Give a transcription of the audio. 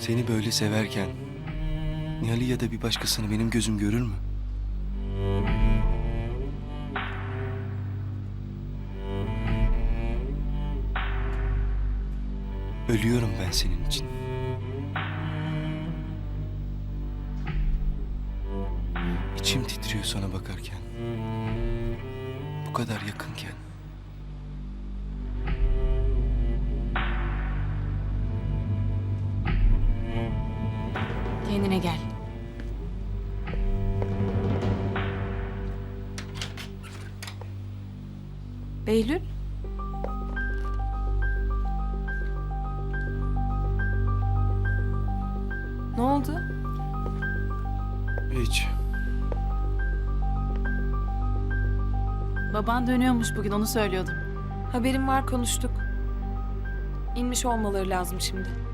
Seni böyle severken Nihal'i ya da bir başkasını benim gözüm görür mü? Ölüyorum ben senin için. İçim titriyor sana bakarken. Bu kadar yakınken. Kendine gel. Behlül? Ne oldu? Hiç. Baban dönüyormuş bugün onu söylüyordum. Haberim var konuştuk. İnmiş olmaları lazım şimdi.